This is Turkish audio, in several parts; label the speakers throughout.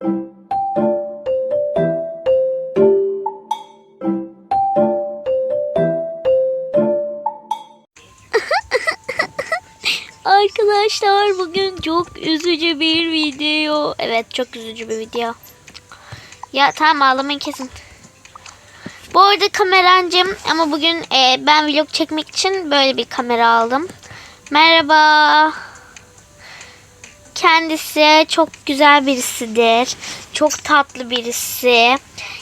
Speaker 1: Arkadaşlar bugün çok üzücü bir video. Evet çok üzücü bir video. Ya tamam ağlamayın kesin. Bu arada kamerancım ama bugün e, ben vlog çekmek için böyle bir kamera aldım. Merhaba. Kendisi çok güzel birisidir. Çok tatlı birisi.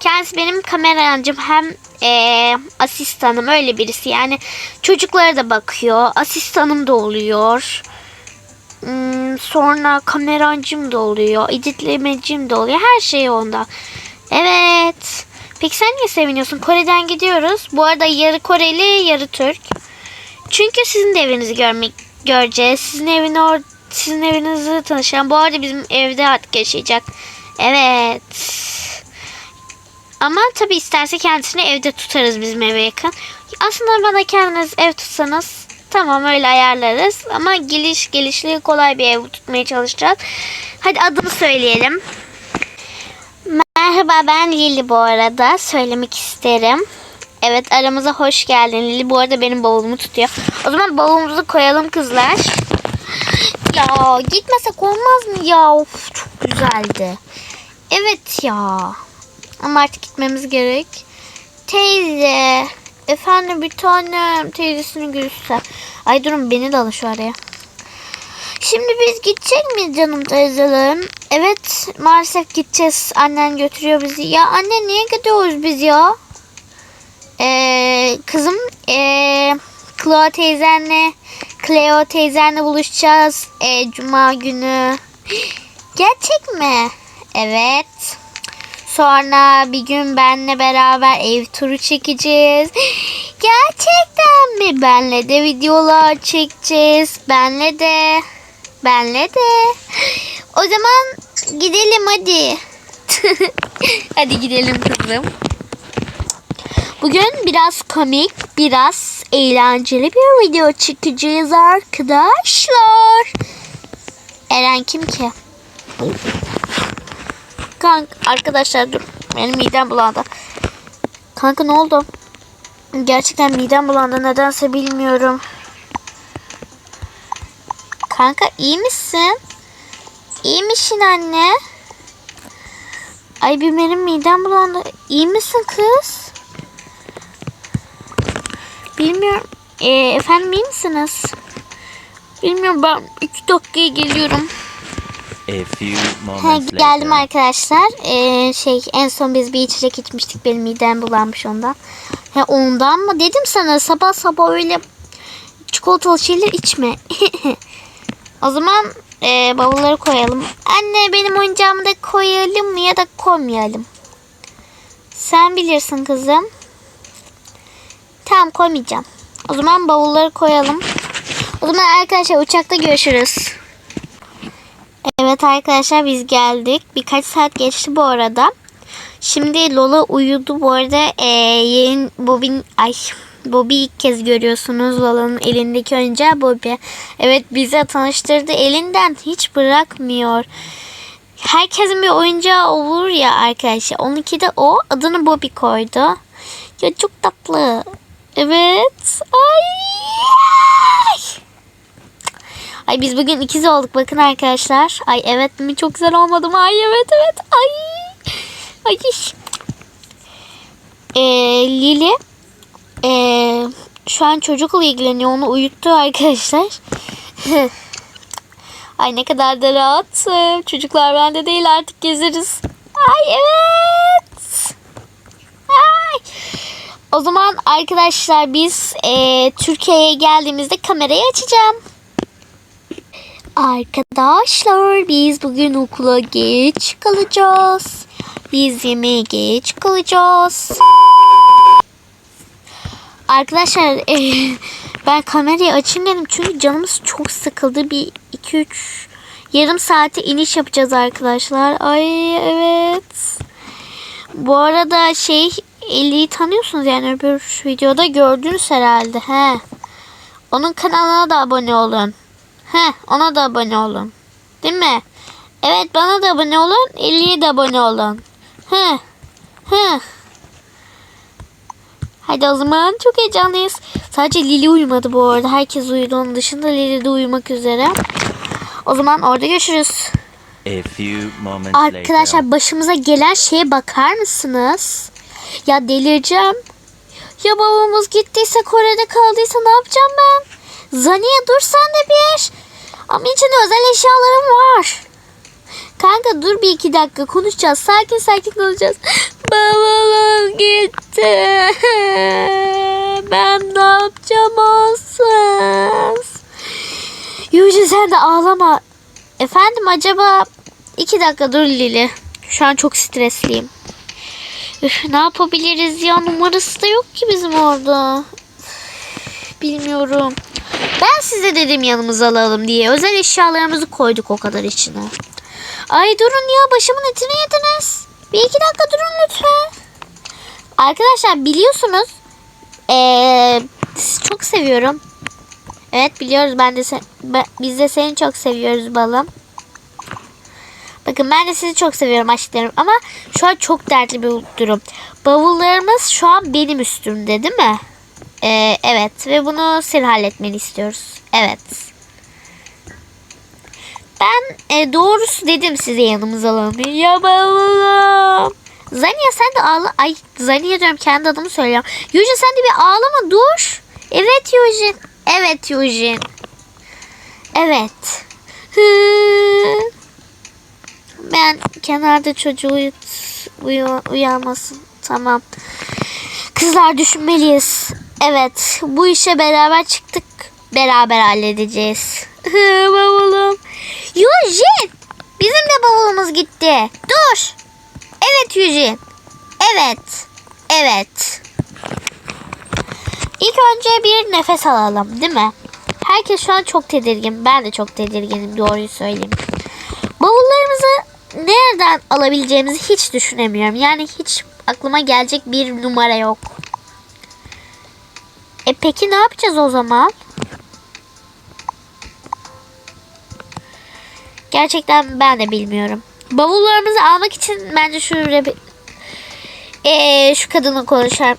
Speaker 1: Kendisi benim kamerancım hem e, asistanım öyle birisi. Yani çocuklara da bakıyor. Asistanım da oluyor. Hmm, sonra kamerancım da oluyor. Editlemecim de oluyor. Her şey onda. Evet. Peki sen niye seviniyorsun? Kore'den gidiyoruz. Bu arada yarı Koreli yarı Türk. Çünkü sizin de evinizi görmek göreceğiz. Sizin evin or sizin evinizi tanışan. Bu arada bizim evde artık yaşayacak. Evet. Ama tabi isterse kendisini evde tutarız bizim eve yakın. Aslında bana kendiniz ev tutsanız tamam öyle ayarlarız. Ama geliş gelişli kolay bir ev tutmaya çalışacağız. Hadi adını söyleyelim. Merhaba ben Lili bu arada. Söylemek isterim. Evet aramıza hoş geldin Lili. Bu arada benim bavulumu tutuyor. O zaman bavulumuzu koyalım kızlar. Ya gitmesek olmaz mı ya? Of çok güzeldi. Evet ya. Ama artık gitmemiz gerek. Teyze. Efendim bir tanem. Teyzesini görürse. Ay durun beni de alın şu araya. Şimdi biz gidecek miyiz canım teyzelerim? Evet maalesef gideceğiz. Annen götürüyor bizi. Ya anne niye gidiyoruz biz ya? Ee, kızım ee, Cleo teyzenle Cleo teyzenle buluşacağız. Ee, Cuma günü. Gerçek mi? Evet. Sonra bir gün benle beraber ev turu çekeceğiz. Gerçekten mi? Benle de videolar çekeceğiz. Benle de. Benle de. O zaman gidelim hadi. hadi gidelim kızım. Bugün biraz komik, biraz eğlenceli bir video çekeceğiz arkadaşlar. Eren kim ki? Kanka arkadaşlar dur. Benim midem bulandı. Kanka ne oldu? Gerçekten midem bulandı. Nedense bilmiyorum. Kanka iyi misin? İyi misin anne? Ay bir benim midem bulandı. İyi misin kız? Bilmiyorum. Ee, efendim iyi misiniz? Bilmiyorum ben 2 dakikaya geliyorum.
Speaker 2: A few
Speaker 1: Ha, geldim
Speaker 2: later.
Speaker 1: arkadaşlar. Ee, şey en son biz bir içecek içmiştik. Benim midem bulanmış ondan. Ha, ondan mı? Dedim sana sabah sabah öyle çikolatalı şeyler içme. o zaman e, bavulları koyalım. Anne benim oyuncağımı da koyalım mı ya da koymayalım. Sen bilirsin kızım. Tamam koymayacağım. O zaman bavulları koyalım. O zaman arkadaşlar uçakta görüşürüz. Evet arkadaşlar biz geldik. Birkaç saat geçti bu arada. Şimdi Lola uyudu. Bu arada e, yayın Bobin ay Bobby ilk kez görüyorsunuz. Lola'nın elindeki oyuncağı Bobby. Evet bize tanıştırdı. Elinden hiç bırakmıyor. Herkesin bir oyuncağı olur ya arkadaşlar. Onunki de o. Adını Bobby koydu. Ya çok tatlı. Evet. Ay. Ay biz bugün ikiz olduk bakın arkadaşlar. Ay evet mi çok güzel olmadı mı? Ay evet evet. Ay. Ay. Ee, Lili ee, şu an çocukla ilgileniyor. Onu uyuttu arkadaşlar. Ay ne kadar da rahatım. Çocuklar bende değil artık gezeriz. Ay evet. O zaman arkadaşlar biz ee, Türkiye'ye geldiğimizde kamerayı açacağım. Arkadaşlar biz bugün okula geç kalacağız. Biz yemeğe geç kalacağız. Arkadaşlar eh, ben kamerayı açayım dedim çünkü canımız çok sıkıldı. Bir 2-3 yarım saate iniş yapacağız arkadaşlar. Ay evet. Bu arada şey Eli'yi tanıyorsunuz yani öbür videoda gördünüz herhalde. He. Onun kanalına da abone olun. He, ona da abone olun. Değil mi? Evet bana da abone olun. 50'ye de abone olun. Hı. Hı. Hadi o zaman çok heyecanlıyız. Sadece Lili uyumadı bu arada. Herkes uyudu. Onun dışında Lili de uyumak üzere. O zaman orada görüşürüz.
Speaker 2: A few moments later.
Speaker 1: Arkadaşlar başımıza gelen şeye bakar mısınız? Ya delireceğim. Ya babamız gittiyse Kore'de kaldıysa ne yapacağım ben? Zaniye dur sen de bir. Ama içinde özel eşyalarım var. Kanka dur bir iki dakika konuşacağız. Sakin sakin konuşacağız. Babam gitti. Ben ne yapacağım olsuz? Yüce sen de ağlama. Efendim acaba iki dakika dur Lili. Şu an çok stresliyim. Üf, ne yapabiliriz ya numarası da yok ki bizim orada. Bilmiyorum. Ben size dedim yanımıza alalım diye. Özel eşyalarımızı koyduk o kadar içine. Ay durun ya başımın etini yediniz. Bir iki dakika durun lütfen. Arkadaşlar biliyorsunuz ee, çok seviyorum. Evet biliyoruz ben de se- ben- biz de seni çok seviyoruz balım. Bakın ben de sizi çok seviyorum aşklarım ama şu an çok dertli bir durum. Bavullarımız şu an benim üstümde değil mi? Ee, evet ve bunu sen halletmeni istiyoruz. Evet. Ben e, doğrusu dedim size yanımıza alalım. Ya bavulum. Zaniye sen de ağla. Ay Zaniye diyorum kendi adımı söylüyorum. Yüce sen de bir ağlama dur. Evet Yüce. Evet Yüce. Evet. Hı. Ben kenarda çocuğu uyut, uyu, uyanmasın. Tamam. Kızlar düşünmeliyiz. Evet. Bu işe beraber çıktık. Beraber halledeceğiz. Bavulum. Eugene. Bizim de bavulumuz gitti. Dur. Evet Eugene. Evet. Evet. İlk önce bir nefes alalım değil mi? Herkes şu an çok tedirgin. Ben de çok tedirginim doğruyu söyleyeyim. Bavullarımızı nereden alabileceğimizi hiç düşünemiyorum. Yani hiç aklıma gelecek bir numara yok. E peki ne yapacağız o zaman? Gerçekten ben de bilmiyorum. Bavullarımızı almak için bence bir... Ee, şu kadını konuşalım.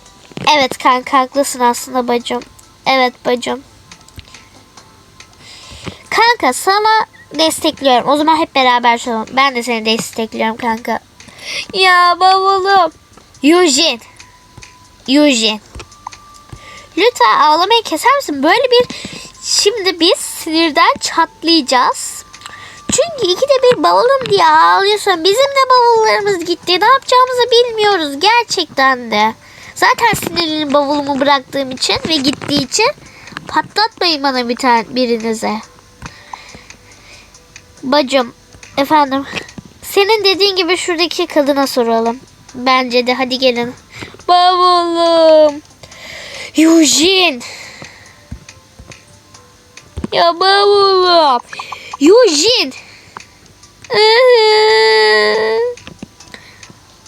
Speaker 1: Evet kanka haklısın aslında bacım. Evet bacım. Kanka sana destekliyorum. O zaman hep beraber çalalım. Ben de seni destekliyorum kanka. Ya bavulum. Eugene. Eugene. Lütfen ağlamayı keser misin? Böyle bir şimdi biz sinirden çatlayacağız. Çünkü ikide bir bavulum diye ağlıyorsun. Bizim de bavullarımız gitti. Ne yapacağımızı bilmiyoruz gerçekten de. Zaten sinirliyim bavulumu bıraktığım için ve gittiği için patlatmayın bana bir tane birinize. Bacım, efendim. Senin dediğin gibi şuradaki kadına soralım. Bence de hadi gelin. Bavulum. Eugene. Ya bavulum. Eugene.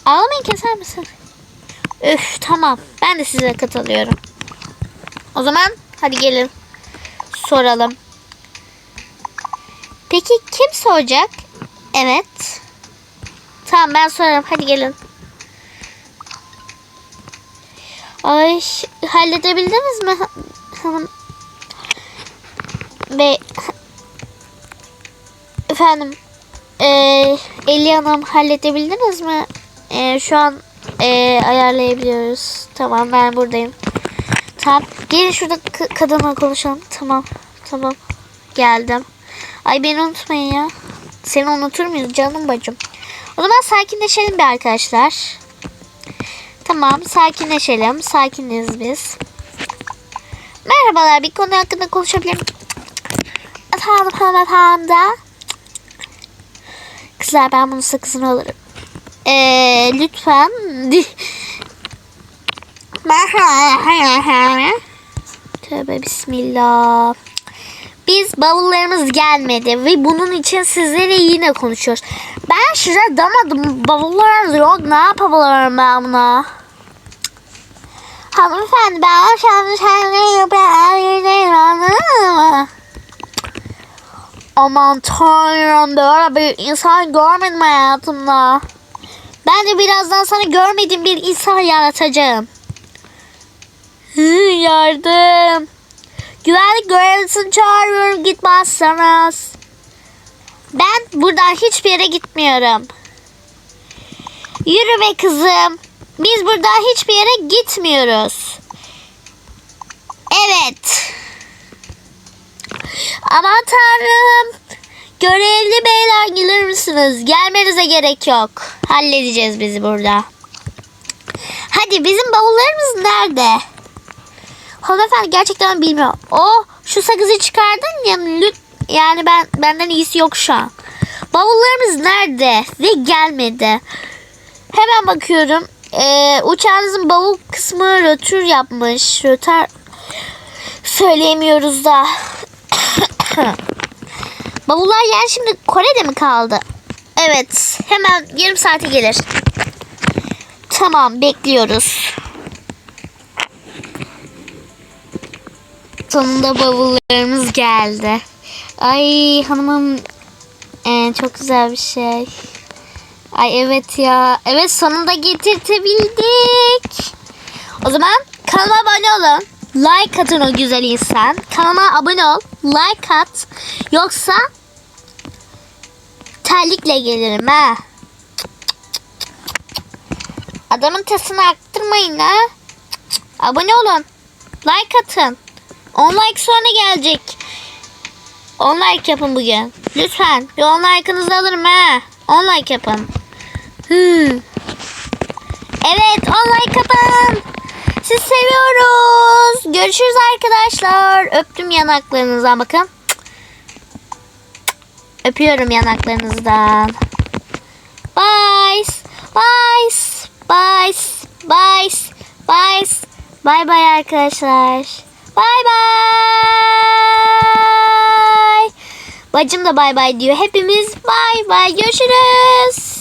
Speaker 1: Ağlamayı keser misin? Üf tamam. Ben de size katılıyorum. O zaman hadi gelin. Soralım. Peki kim soracak? Evet. Tamam ben sorarım. Hadi gelin. Ay halledebildiniz mi ha- hanım? Ve efendim eee Eli Hanım halledebildiniz mi? Eee, şu an eee, ayarlayabiliyoruz. Tamam ben buradayım. Tamam. Gelin şurada kadınla konuşalım. Tamam. Tamam. Geldim. Ay beni unutmayın ya. Seni unutur muyuz canım bacım? O zaman sakinleşelim bir arkadaşlar. Tamam sakinleşelim. Sakiniz biz. Merhabalar bir konu hakkında konuşabilir miyim? Efendim hanımefendi. Kızlar ben bunun sakızını alırım. Eee lütfen. Tövbe bismillah. Biz bavullarımız gelmedi ve bunun için sizlere yine konuşuyoruz. Ben size damadım bavullarımız yok ne yapabilirim ben buna? Hanımefendi ben kendi kendime anladın mı? Aman tanrım böyle bir insan görmedim hayatımda. Ben de birazdan sana görmediğim bir insan yaratacağım. Yardım. Güvenlik görevlisini çağırıyorum gitmezseniz. Ben buradan hiçbir yere gitmiyorum. Yürü be kızım. Biz buradan hiçbir yere gitmiyoruz. Evet. Aman tanrım. Görevli beyler gelir misiniz? Gelmenize gerek yok. Halledeceğiz bizi burada. Hadi bizim bavullarımız nerede? Hanımefendi gerçekten bilmiyorum. O şu sakızı çıkardın ya yani ben benden iyisi yok şu an. Bavullarımız nerede ve gelmedi. Hemen bakıyorum. Ee, uçağınızın bavul kısmı rötür yapmış. Röter söyleyemiyoruz da. Bavullar yani şimdi Kore'de mi kaldı? Evet. Hemen yarım saate gelir. Tamam bekliyoruz. Sonunda bavullarımız geldi. Ay hanımım ee, çok güzel bir şey. Ay evet ya. Evet sonunda getirtebildik. O zaman kanalıma abone olun. Like atın o güzel insan. Kanalıma abone ol. Like at. Yoksa terlikle gelirim ha. Adamın tasını aktırmayın ha. Abone olun. Like atın. 10 like sonra gelecek. 10 like yapın bugün. Lütfen. Bir 10 like'ınızı alırım ha. 10 like yapın. Hmm. Evet 10 like atın. Sizi seviyoruz. Görüşürüz arkadaşlar. Öptüm yanaklarınızdan bakın. Öpüyorum yanaklarınızdan. Bye. Bye. Bye. Bye. Bye. Bye bye arkadaşlar. Bye bye. Bacım da bye bye diyor. Hepimiz bye bye. Görüşürüz.